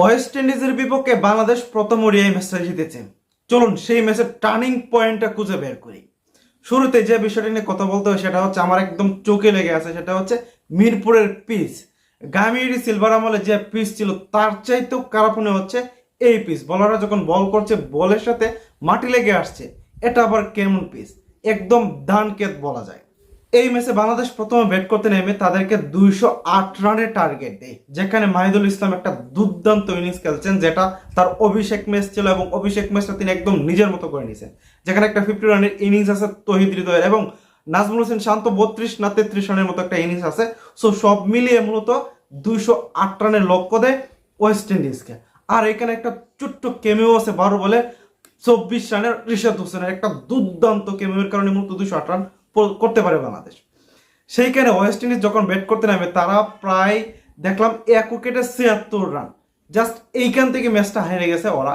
West ইন্ডিজের বিপক্ষে বাংলাদেশ প্রথম ওডিআই ম্যাচটা জিতেছে। চলুন সেই ম্যাচের টার্নিং পয়েন্টটা খুঁজে বের করি। শুরুতে যে বিষয়টা নিয়ে কথা বলতে হয় সেটা হচ্ছে আমার একদম চোখে লেগে আছে, সেটা হচ্ছে মিরপুরের পিচ। গামিরি সিলভার আমলে যে পিচ ছিল, তার চাইতেও খারাপ মনে হচ্ছে এই পিচ। বলাররা যখন বল করছে, বলের সাথে মাটি লেগে আসছে, এটা আবার কেমন পিচ? একদম ধান বলা যায়। এই ম্যাচে বাংলাদেশ প্রথমে ব্যাট করতে নেমে তাদেরকে দুইশো আট রানের টার্গেট দেয়। যেখানে মাহিদুল ইসলাম একটা দুর্দান্ত ইনিংস খেলছেন, যেটা তার অভিষেক ম্যাচ ছিল এবং অভিষেক ম্যাচটা তিনি একদম নিজের মতো করে নিয়েছেন যেখানে একটা ফিফটি রানের ইনিংস আছে তহিদ হৃদয়ের এবং নাজমুল হোসেন শান্ত বত্রিশ না তেত্রিশ রানের মতো একটা ইনিংস আছে। সো সব মিলিয়ে মূলত দুইশো আট রানের লক্ষ্য দেয় ওয়েস্ট ইন্ডিজকে আর এখানে একটা ছোট্ট কেমিও আছে বারো বলে, চব্বিশ রানের রিশাদ হোসেনের। একটা দুর্দান্ত কেমিওর কারণে মূলত দুশো আট রান করতে পারে বাংলাদেশ। সেইখানে ওয়েস্ট ইন্ডিজ যখন ব্যাট করতে নামে, তারা প্রায় দেখলাম এক উইকেটে ছিয়াত্তর রান জাস্ট এইখান থেকে ম্যাচটা হেরে গেছে ওরা।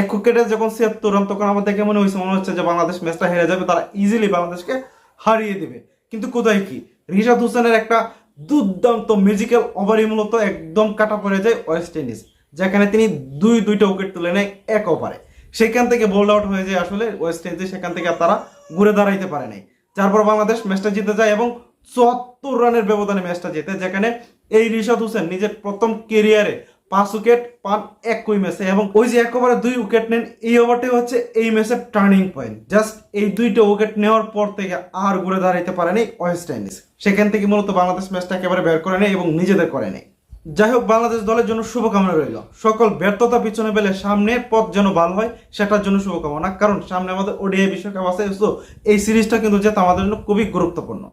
এক উইকেটে যখন ছিয়াত্তর রান তখন আমার দেখে মনে হয়েছে, মনে হচ্ছে যে বাংলাদেশ ম্যাচটা হেরে যাবে, তারা ইজিলি বাংলাদেশকে হারিয়ে দেবে। কিন্তু কোথায় কি? রিশাদ হোসেনের একটা দুর্দান্ত ম্যাজিক্যাল ওভারই মূলত একদম কাটা পড়ে যায় ওয়েস্ট ইন্ডিজ যেখানে তিনি দুই দুইটা উইকেট তুলে নেয় এক ওভারে সেখান থেকে বোল্ড আউট হয়ে যায় আসলে ওয়েস্ট ইন্ডিজ সেখান থেকে তারা ঘুরে দাঁড়াইতে পারে নাই। তারপর বাংলাদেশ ম্যাচটা জিতে যায় এবং চুয়াত্তর রানের ব্যবধানে ম্যাচটা জিতে, যেখানে এই রিশাদ হোসেন নিজের প্রথম কেরিয়ারে পাঁচ উইকেট পান একই ম্যাচে এবং ওই যে এক ওভারে দুই উইকেট নেন, এই ওভারটাই হচ্ছে এই ম্যাচের টার্নিং পয়েন্ট। জাস্ট এই দুইটা উইকেট নেওয়ার পর থেকে আর ঘুরে দাঁড়াইতে পারেনি ওয়েস্ট ইন্ডিজ। সেখান থেকে মূলত বাংলাদেশ ম্যাচটা একেবারে বের করে নেয় এবং নিজেদের করে নেয়। যাই হোক, বাংলাদেশ দলের জন্য শুভকামনা রইল। সকল ব্যর্থতা পিছনে পেলে সামনে পথ যেন ভালো হয়, সেটার জন্য শুভকামনা। কারণ সামনে আমাদের ওডিআই বিশ্বকাপ আছে এই সিরিজটা কিন্তু যেটা আমাদের জন্য খুবই গুরুত্বপূর্ণ।